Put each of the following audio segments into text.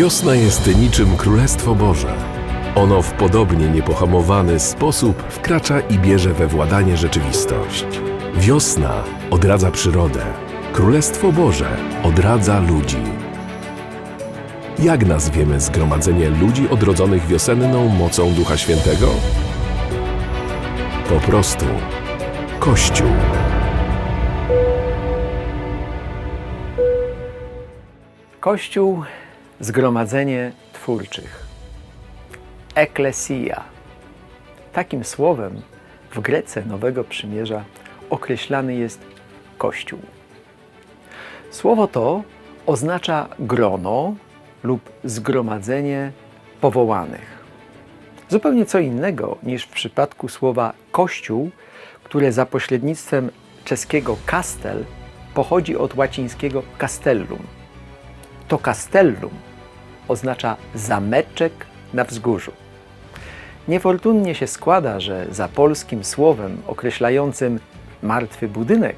Wiosna jest niczym Królestwo Boże. Ono w podobnie niepohamowany sposób wkracza i bierze we władanie rzeczywistość. Wiosna odradza przyrodę. Królestwo Boże odradza ludzi. Jak nazwiemy zgromadzenie ludzi odrodzonych wiosenną mocą Ducha Świętego? Po prostu Kościół. Kościół, zgromadzenie twórczych. Eklesia. Takim słowem w Grece Nowego Przymierza określany jest Kościół. Słowo to oznacza grono lub zgromadzenie powołanych. Zupełnie co innego niż w przypadku słowa Kościół, które za pośrednictwem czeskiego kastel pochodzi od łacińskiego castellum to castellum oznacza zameczek na wzgórzu. Niefortunnie się składa, że za polskim słowem określającym martwy budynek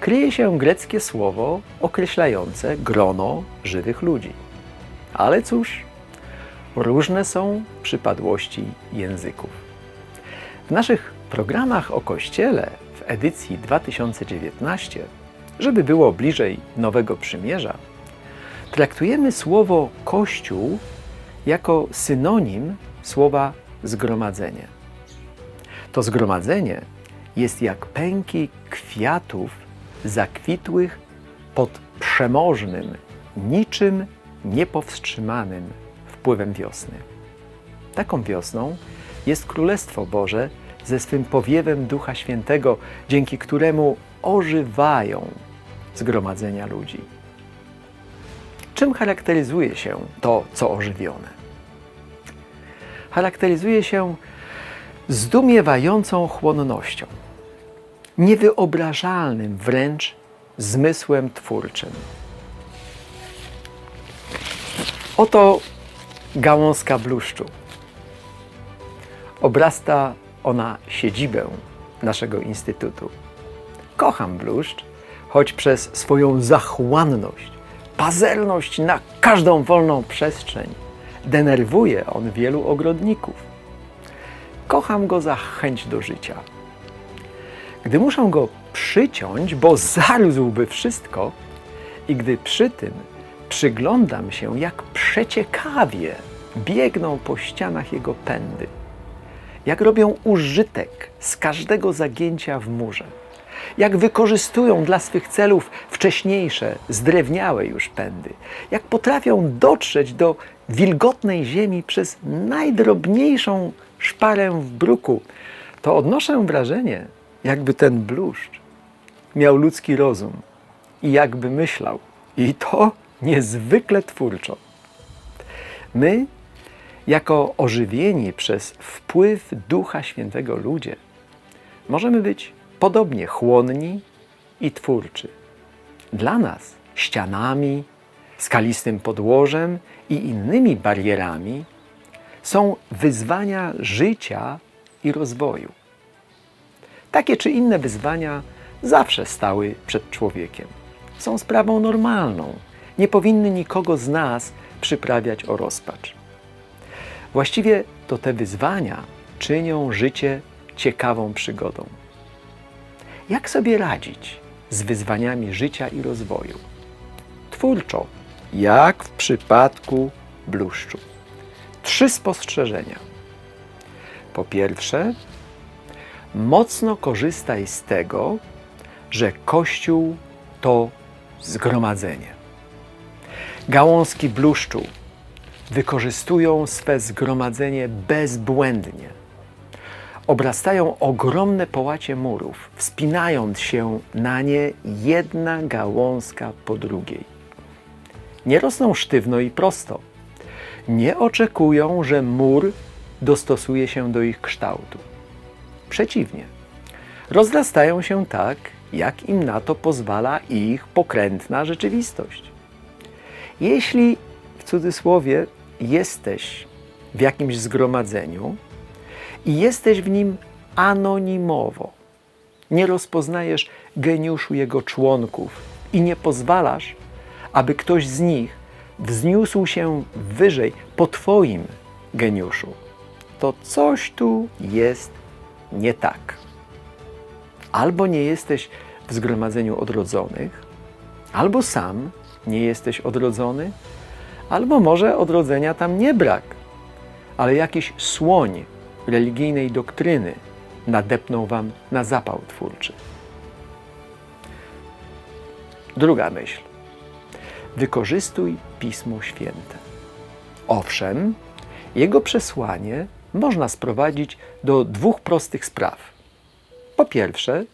kryje się greckie słowo określające grono żywych ludzi. Ale cóż, różne są przypadłości języków. W naszych programach o Kościele w edycji 2019, żeby było bliżej Nowego Przymierza, traktujemy słowo Kościół jako synonim słowa zgromadzenie. To zgromadzenie jest jak pęki kwiatów zakwitłych pod przemożnym, niczym niepowstrzymanym wpływem wiosny. Taką wiosną jest Królestwo Boże ze swym powiewem Ducha Świętego, dzięki któremu ożywają zgromadzenia ludzi. Czym charakteryzuje się to, co ożywione? Charakteryzuje się zdumiewającą chłonnością, niewyobrażalnym wręcz zmysłem twórczym. Oto gałązka bluszczu. Obrasta ona siedzibę naszego instytutu. Kocham bluszcz, choć przez swoją zachłanność pazerność na każdą wolną przestrzeń. Denerwuje on wielu ogrodników. Kocham go za chęć do życia. Gdy muszę go przyciąć, bo zarósłby wszystko, i gdy przy tym przyglądam się, jak przeciekawie biegną po ścianach jego pędy, jak robią użytek z każdego zagięcia w murze jak wykorzystują dla swych celów wcześniejsze, zdrewniałe już pędy, jak potrafią dotrzeć do wilgotnej ziemi przez najdrobniejszą szparę w bruku, to odnoszę wrażenie, jakby ten bluszcz miał ludzki rozum i jakby myślał. I to niezwykle twórczo. My, jako ożywieni przez wpływ Ducha Świętego ludzie, możemy być podobnie chłonni i twórczy. Dla nas ścianami, skalistym podłożem i innymi barierami są wyzwania życia i rozwoju. Takie czy inne wyzwania zawsze stały przed człowiekiem. Są sprawą normalną. Nie powinny nikogo z nas przyprawiać o rozpacz. Właściwie to te wyzwania czynią życie ciekawą przygodą. Jak sobie radzić z wyzwaniami życia i rozwoju? Twórczo, jak w przypadku bluszczu. Trzy spostrzeżenia. Po pierwsze, mocno korzystaj z tego, że Kościół to zgromadzenie. Gałązki bluszczu wykorzystują swe zgromadzenie bezbłędnie obrastają ogromne połacie murów, wspinając się na nie jedna gałązka po drugiej. Nie rosną sztywno i prosto. Nie oczekują, że mur dostosuje się do ich kształtu. Przeciwnie, rozrastają się tak, jak im na to pozwala ich pokrętna rzeczywistość. Jeśli w cudzysłowie jesteś w jakimś zgromadzeniu, i jesteś w nim anonimowo. Nie rozpoznajesz geniuszu jego członków i nie pozwalasz, aby ktoś z nich wzniósł się wyżej po Twoim geniuszu, to coś tu jest nie tak. Albo nie jesteś w zgromadzeniu odrodzonych, albo sam nie jesteś odrodzony, albo może odrodzenia tam nie brak, ale jakiś słoń religijnej doktryny nadepnął wam na zapał twórczy. Druga myśl. Wykorzystuj Pismo Święte. Owszem, jego przesłanie można sprowadzić do dwóch prostych spraw. Po pierwsze,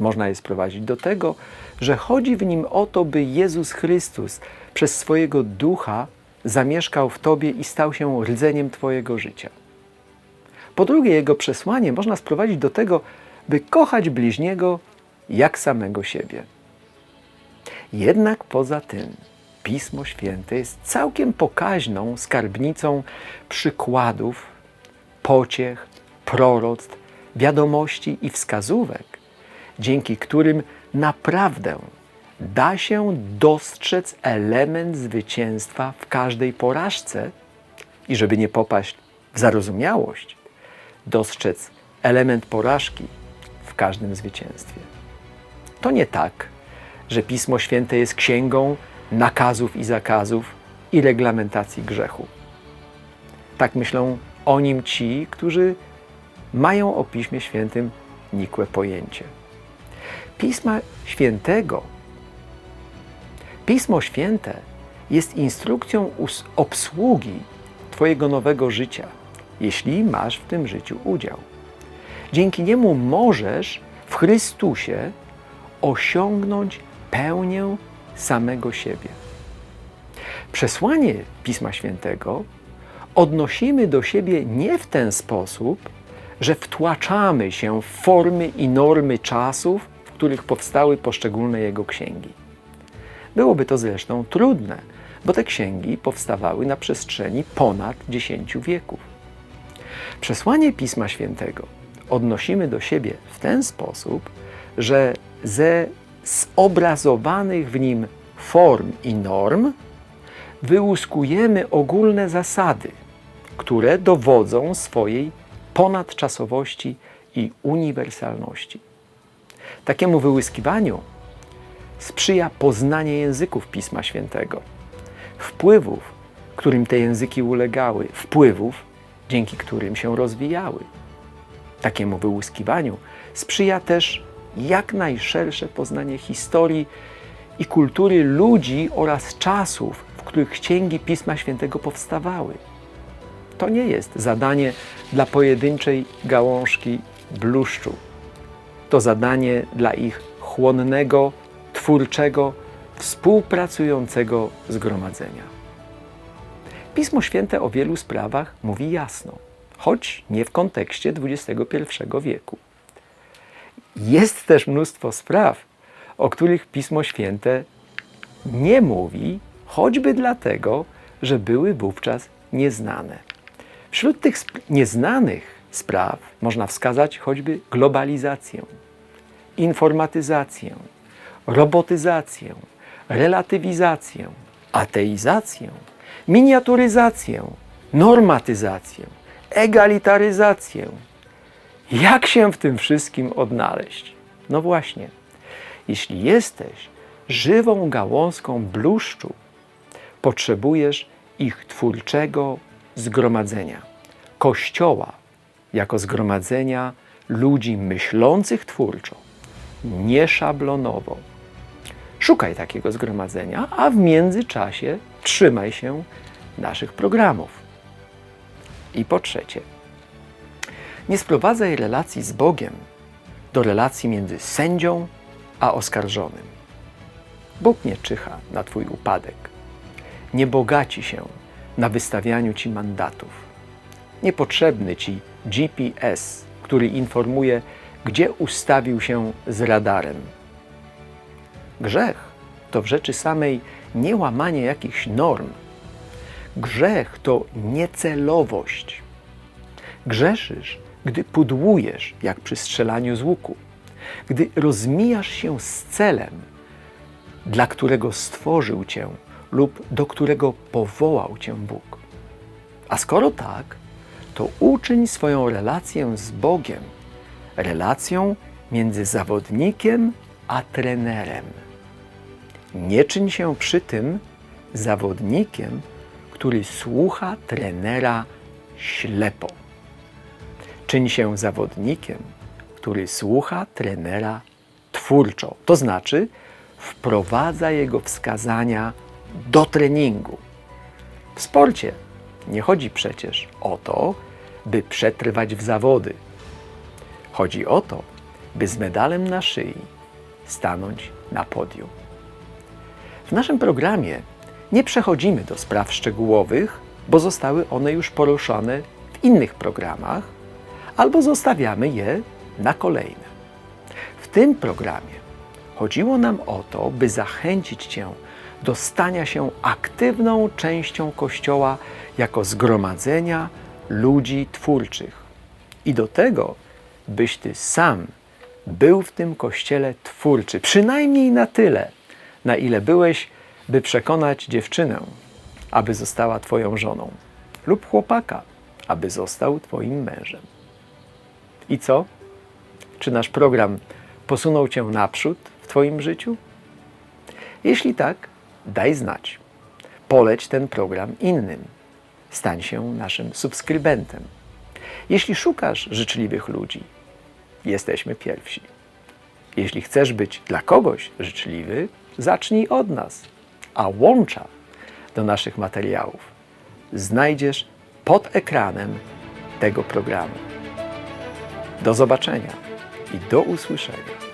można je sprowadzić do tego, że chodzi w nim o to, by Jezus Chrystus przez swojego ducha zamieszkał w Tobie i stał się rdzeniem Twojego życia. Po drugie, jego przesłanie można sprowadzić do tego, by kochać bliźniego jak samego siebie. Jednak poza tym, Pismo Święte jest całkiem pokaźną skarbnicą przykładów, pociech, proroctw, wiadomości i wskazówek, dzięki którym naprawdę da się dostrzec element zwycięstwa w każdej porażce i żeby nie popaść w zarozumiałość, dostrzec element porażki w każdym zwycięstwie. To nie tak, że Pismo Święte jest księgą nakazów i zakazów i reglamentacji grzechu. Tak myślą o nim ci, którzy mają o Piśmie Świętym nikłe pojęcie. Pisma Świętego, Pismo Święte jest instrukcją obsługi Twojego nowego życia, jeśli masz w tym życiu udział. Dzięki niemu możesz w Chrystusie osiągnąć pełnię samego siebie. Przesłanie Pisma Świętego odnosimy do siebie nie w ten sposób, że wtłaczamy się w formy i normy czasów, w których powstały poszczególne jego księgi. Byłoby to zresztą trudne, bo te księgi powstawały na przestrzeni ponad 10 wieków. Przesłanie Pisma Świętego odnosimy do siebie w ten sposób, że ze zobrazowanych w nim form i norm wyłuskujemy ogólne zasady, które dowodzą swojej ponadczasowości i uniwersalności. Takiemu wyłyskiwaniu sprzyja poznanie języków Pisma Świętego, wpływów, którym te języki ulegały, wpływów, dzięki którym się rozwijały. Takiemu wyłuskiwaniu sprzyja też jak najszersze poznanie historii i kultury ludzi oraz czasów, w których księgi Pisma Świętego powstawały. To nie jest zadanie dla pojedynczej gałążki bluszczu. To zadanie dla ich chłonnego, twórczego, współpracującego zgromadzenia. Pismo Święte o wielu sprawach mówi jasno, choć nie w kontekście XXI wieku. Jest też mnóstwo spraw, o których Pismo Święte nie mówi, choćby dlatego, że były wówczas nieznane. Wśród tych sp- nieznanych spraw można wskazać choćby globalizację, informatyzację, robotyzację, relatywizację, ateizację, miniaturyzację, normatyzację, egalitaryzację. Jak się w tym wszystkim odnaleźć? No właśnie, jeśli jesteś żywą gałązką bluszczu, potrzebujesz ich twórczego zgromadzenia, kościoła jako zgromadzenia ludzi myślących twórczo, nieszablonowo. Szukaj takiego zgromadzenia, a w międzyczasie trzymaj się naszych programów. I po trzecie, nie sprowadzaj relacji z Bogiem do relacji między sędzią a oskarżonym. Bóg nie czyha na Twój upadek, nie bogaci się na wystawianiu Ci mandatów. Niepotrzebny Ci GPS, który informuje, gdzie ustawił się z radarem. Grzech to w rzeczy samej nie łamanie jakichś norm. Grzech to niecelowość. Grzeszysz, gdy pudłujesz, jak przy strzelaniu z łuku, gdy rozmijasz się z celem, dla którego stworzył cię lub do którego powołał Cię Bóg. A skoro tak, to uczyń swoją relację z Bogiem relacją między zawodnikiem a trenerem. Nie czyń się przy tym zawodnikiem, który słucha trenera ślepo. Czyń się zawodnikiem, który słucha trenera twórczo, to znaczy wprowadza jego wskazania do treningu. W sporcie nie chodzi przecież o to, by przetrwać w zawody. Chodzi o to, by z medalem na szyi stanąć na podium. W naszym programie nie przechodzimy do spraw szczegółowych, bo zostały one już poruszane w innych programach, albo zostawiamy je na kolejne. W tym programie chodziło nam o to, by zachęcić Cię do stania się aktywną częścią Kościoła jako zgromadzenia ludzi twórczych i do tego, byś Ty sam był w tym Kościele twórczy, przynajmniej na tyle, na ile byłeś, by przekonać dziewczynę, aby została Twoją żoną, lub chłopaka, aby został Twoim mężem. I co? Czy nasz program posunął Cię naprzód w Twoim życiu? Jeśli tak, daj znać. Poleć ten program innym. Stań się naszym subskrybentem. Jeśli szukasz życzliwych ludzi, jesteśmy pierwsi. Jeśli chcesz być dla kogoś życzliwy, zacznij od nas, a łącza do naszych materiałów znajdziesz pod ekranem tego programu. Do zobaczenia i do usłyszenia.